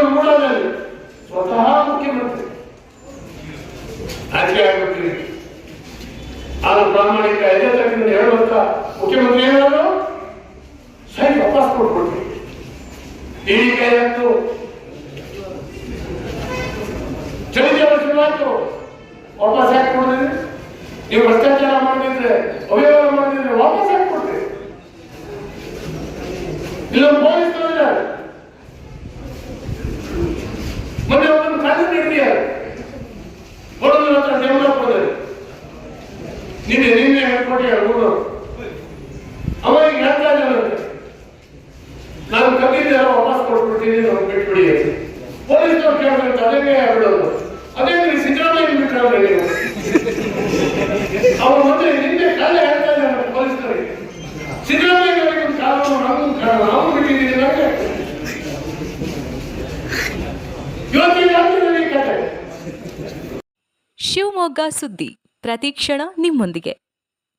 ಇವರು ಮೂಡೋದಲ್ಲಿ ಸ್ವತಃ ಮುಖ್ಯಮಂತ್ರಿ. ಆಯ್ಕೆ ಆಗ್ಬಿಟ್ರಿ. ಆಗ ಪ್ರಾಮಾಣಿಕ ಎದೆ ತಗ್ಗಿನ ಹೇಳುವಂತ ಮುಖ್ಯಮಂತ್ರಿ ಏನಾದ್ರು ಸರಿ, ವಾಪಸ್ ಕೊಟ್ಬಿಟ್ರಿ. ಕೈ ಹಾಕ್ತು ಚಳಿಗೆ ಶುರುವಾಯ್ತು ವಾಪಸ್ ಯಾಕೆ ಕೊಡಿದ್ರಿ ನೀವು ಭ್ರಷ್ಟಾಚಾರ ಮಾಡಿದ್ರೆ, ಅವ್ಯವಹಾರ ಮಾಡಿದ್ರೆ ವಾಪಸ್ ಯಾಕೆ ಕೊಡ್ತೀರಿ ಇಲ್ಲೊಂದು ಪೊಲೀಸರು ನಿನ್ನೆ ನಿನ್ನೆ ಹೇಳ್ಕೊಡಿ ಹುಡುಗರು. ಅವ ಈಗ ಹೇಳ್ತಾ ಇದ್ದಾನೆ ನಾನು ಕಬ್ಬಿದ್ದೆ ವಾಪಸ್ ಕೊಟ್ಬಿಡ್ತೀನಿ ನಾವು ಬಿಟ್ಬಿಡಿ ಪೊಲೀಸರು ಕೇಳಿದ್ರೆ ಅದೇನೇ ಹೇಳೋದು ಅದೇ ನೀವು ಸಿದ್ದರಾಮಯ್ಯ ಬಿಟ್ರೆ ನೀವು ಅವ್ರ ಮತ್ತೆ ನಿನ್ನೆ ಕಾಲೇ ಹೇಳ್ತಾ ಇದ್ದಾನೆ ಪೊಲೀಸರಿಗೆ ಸಿದ್ದರಾಮಯ್ಯ ಅವರಿಗೆ ಒಂದು ಕಾರಣ ನಮಗೂ ಕಾನೂನು ನಾವು ಬಿಟ್ಟಿದ್ದೀನಿ ನನಗೆ ಇವತ್ತಿನ ಕತೆ. ಶಿವಮೊಗ್ಗ ಸುದ್ದಿ. ಪ್ರತಿಕ್ಷಣ ನಿಮ್ಮೊಂದಿಗೆ.